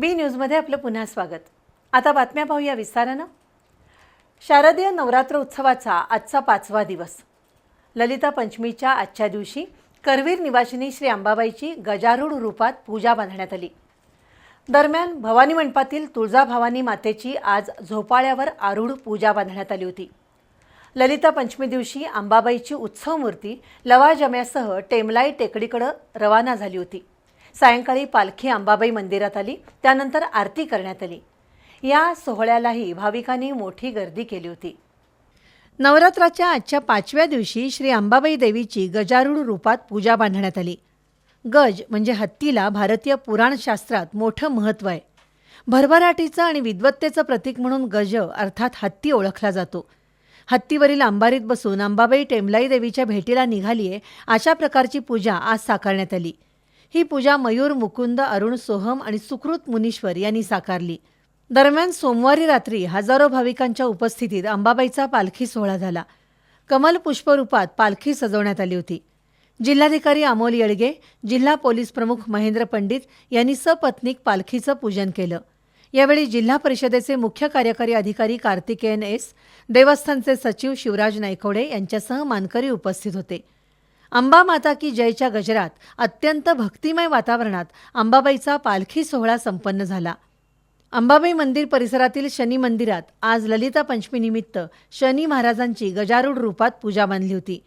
बी न्यूजमध्ये आपलं पुन्हा स्वागत. आता बातम्या पाहूया विस्तारानं. शारदीय नवरात्र उत्सवाचा आजचा पाचवा दिवस. ललिता पंचमीच्या आजच्या दिवशी करवीर निवासिनी श्री अंबाबाईची गजारूढ रूपात पूजा बांधण्यात आली. दरम्यान भवानी मंडपातील तुळजाभवानी मातेची आज झोपाळ्यावर आरूढ पूजा बांधण्यात आली होती. ललिता पंचमी दिवशी अंबाबाईची उत्सव मूर्ती लवाजम्यासह टेमलाई टेकडीकडं रवाना झाली होती. सायंकाळी पालखी अंबाबाई मंदिरात आली त्यानंतर आरती करण्यात आली. या सोहळ्यालाही भाविकांनी मोठी गर्दी केली होती. नवरात्राच्या आजच्या पाचव्या दिवशी श्री अंबाबाई देवीची गजारूढ रूपात पूजा बांधण्यात आली. गज म्हणजे हत्तीला भारतीय पुराणशास्त्रात मोठं महत्त्व आहे. भरभराटीचं आणि विद्वत्तेचं प्रतीक म्हणून गज अर्थात हत्ती ओळखला जातो. हत्तीवरील अंबारीत बसून अंबाबाई टेमलाई देवीच्या भेटीला निघाली आहे अशा प्रकारची पूजा आज साकारण्यात आली. ही पूजा मयूर मुकुंद अरुण सोहम आणि सुकृत मुनीश्वर यांनी साकारली. दरम्यान सोमवारी रात्री हजारो भाविकांच्या उपस्थितीत अंबाबाईचा पालखी सोहळा झाला. कमल पुष्परूपात पालखी सजवण्यात आली होती. जिल्हाधिकारी अमोल येळगे जिल्हा पोलीस प्रमुख महेंद्र पंडित यांनी सपत्नीक पालखीचं पूजन केलं. यावेळी जिल्हा परिषदेचे मुख्य कार्यकारी अधिकारी कार्तिकेयन एस देवस्थानचे सचिव शिवराज नायकवडे यांच्यासह मानकरी उपस्थित होते. अंबा माता की जयच्या गजरात अत्यंत भक्तिमय वातावरणात अंबाबाईचा पालखी सोहळा संपन्न झाला. अंबाबाई मंदिर परिसरातील शनी मंदिरात आज ललिता पंचमीनिमित्त शनी महाराजांची गजारूढ रूपात पूजा बांधली होती.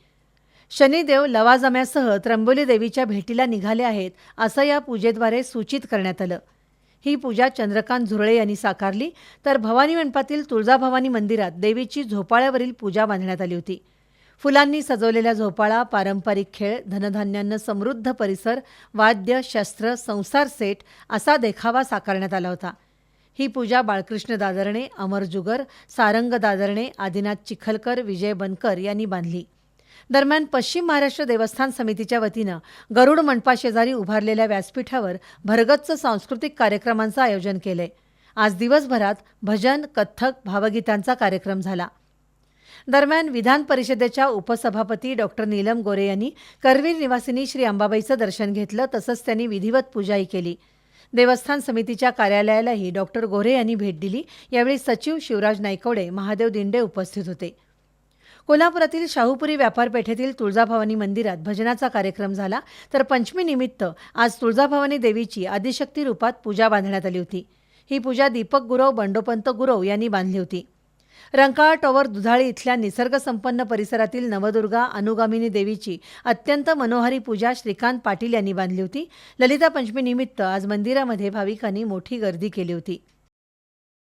शनिदेव लवाजम्यासह त्र्यंबोली देवीच्या भेटीला निघाले आहेत असं या पूजेद्वारे सूचित करण्यात आलं. ही पूजा चंद्रकांत झुरळे यांनी साकारली तर भवानी मंडपातील तुळजाभवानी मंदिरात देवीची झोपाळ्यावरील पूजा बांधण्यात आली होती. फुलांनी सजवलेल्या झोपाळा पारंपरिक खेळ धनधान्यांनं समृद्ध परिसर वाद्य शस्त्र संसार सेट असा देखावा साकारण्यात आला होता. ही पूजा बाळकृष्ण दादरणे अमर जुगर सारंग दादरणे आदिनाथ चिखलकर विजय बनकर यांनी बांधली. दरम्यान पश्चिम महाराष्ट्र देवस्थान समितीच्या वतीनं गरुड मंडपाशेजारी उभारलेल्या व्यासपीठावर भरगच्च सांस्कृतिक कार्यक्रमांचं आयोजन केलंय. आज दिवसभरात भजन कथ्थक भावगीतांचा कार्यक्रम झाला. दरम्यान विधान परिषदेच्या उपसभापती डॉक्टर नीलम गोरे यांनी करवीर निवासिनी श्री अंबाबाईचं दर्शन घेतलं तसंच त्यांनी विधिवत पूजाही केली. देवस्थान समितीच्या कार्यालयालाही डॉक्टर गोरे यांनी भेट दिली. यावेळी सचिव शिवराज नायकवडे महादेव दिंडे उपस्थित होते. कोल्हापुरातील शाहूपुरी व्यापारपेठेतील तुळजाभवानी मंदिरात भजनाचा कार्यक्रम झाला. तर पंचमीनिमित्त आज तुळजाभवानी देवीची आदिशक्ती रूपात पूजा बांधण्यात आली होती. ही पूजा दीपक गुरव बंडोपंत गुरव यांनी बांधली होती. रंकाळा टॉवर दुधाळी इथल्या निसर्गसंपन्न परिसरातील नवदुर्गा अनुगामिनी देवीची अत्यंत मनोहारी पूजा श्रीकांत पाटील यांनी बांधली होती. ललिता पंचमीनिमित्त आज मंदिरामध्ये भाविकांनी मोठी गर्दी केली होती.